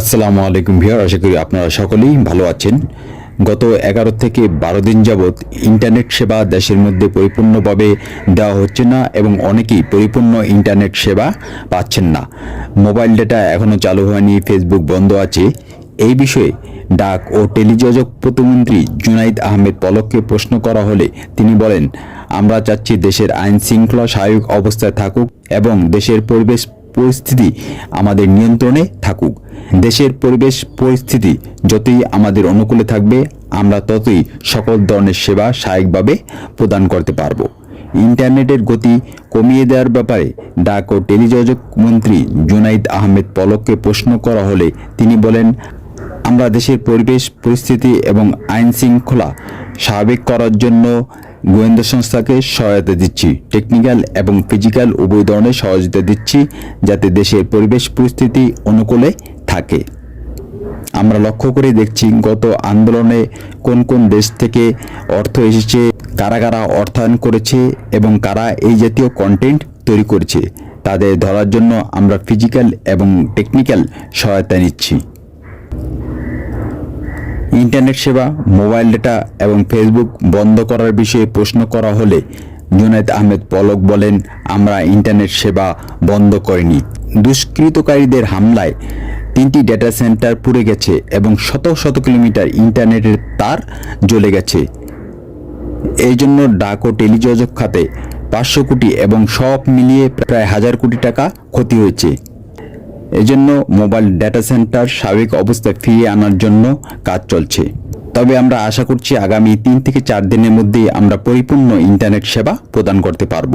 আসসালামু আলাইকুম ভিউয়ার আশা করি আপনারা সকলেই ভালো আছেন। গত এগারো থেকে বারো দিন যাবৎ ইন্টারনেট সেবা দেশের মধ্যে পরিপূর্ণভাবে দেওয়া হচ্ছে না এবং অনেকেই পরিপূর্ণ ইন্টারনেট সেবা পাচ্ছেন না। মোবাইল ডেটা এখনও চালু হয়নি, ফেসবুক বন্ধ আছে। এই বিষয়ে ডাক ও টেলিযোজক প্রতিমন্ত্রী জুনাইদ আহমেদ পলককে প্রশ্ন করা হলে তিনি বলেন, আমরা চাচ্ছি দেশের আইন শৃঙ্খলা স্বাভাবিক অবস্থায় থাকুক এবং দেশের পরিবেশ পরিস্থিতি আমাদের নিয়ন্ত্রণে থাকুক। দেশের পরিবেশ পরিস্থিতি যতই আমাদের অনুকূলে থাকবে, আমরা ততই সকল ধরনের সেবা স্বাভাবিকভাবে প্রদান করতে পারব। ইন্টারনেটের গতি কমিয়ে দেওয়ার ব্যাপারে ডাক ও টেলিযোজক মন্ত্রী জুনাইদ আহমেদ পলককে প্রশ্ন করা হলে তিনি বলেন, আমরা দেশের পরিবেশ পরিস্থিতি এবং আইন শৃঙ্খলা স্বাভাবিক করার জন্য গোয়েন্দা সংস্থাকে সহায়তা দিচ্ছি। টেকনিক্যাল এবং ফিজিক্যাল উভয় ধরনের সহযোগিতা দিচ্ছি যাতে দেশের পরিবেশ পরিস্থিতি অনুকূলে থাকে। আমরা লক্ষ্য করে দেখছি গত আন্দোলনে কোন কোন দেশ থেকে অর্থ এসেছে, কারা কারা অর্থায়ন করেছে এবং কারা এই জাতীয় কন্টেন্ট তৈরি করেছে, তাদের ধরার জন্য আমরা ফিজিক্যাল এবং টেকনিক্যাল সহায়তা নিচ্ছি। ইন্টারনেট সেবা, মোবাইল ডেটা এবং ফেসবুক বন্ধ করার বিষয়ে প্রশ্ন করা হলে জুনায়েদ আহমেদ পলক বলেন, আমরা ইন্টারনেট সেবা বন্ধ করিনি। দুষ্কৃতকারীদের হামলায় তিনটি ডেটা সেন্টার পুড়ে গেছে এবং শত শত কিলোমিটার ইন্টারনেটের তার জ্বলে গেছে। এই জন্য ডাক ও টেলিযোজক খাতে পাঁচশো কোটি এবং সব মিলিয়ে প্রায় হাজার কোটি টাকা ক্ষতি হয়েছে। এজন্য মোবাইল ডেটা সেন্টার স্বাভাবিক অবস্থায় ফিরিয়ে আনার জন্য কাজ চলছে। তবে আমরা আশা করছি আগামী তিন থেকে চার দিনের মধ্যে আমরা পরিপূর্ণ ইন্টারনেট সেবা প্রদান করতে পারব।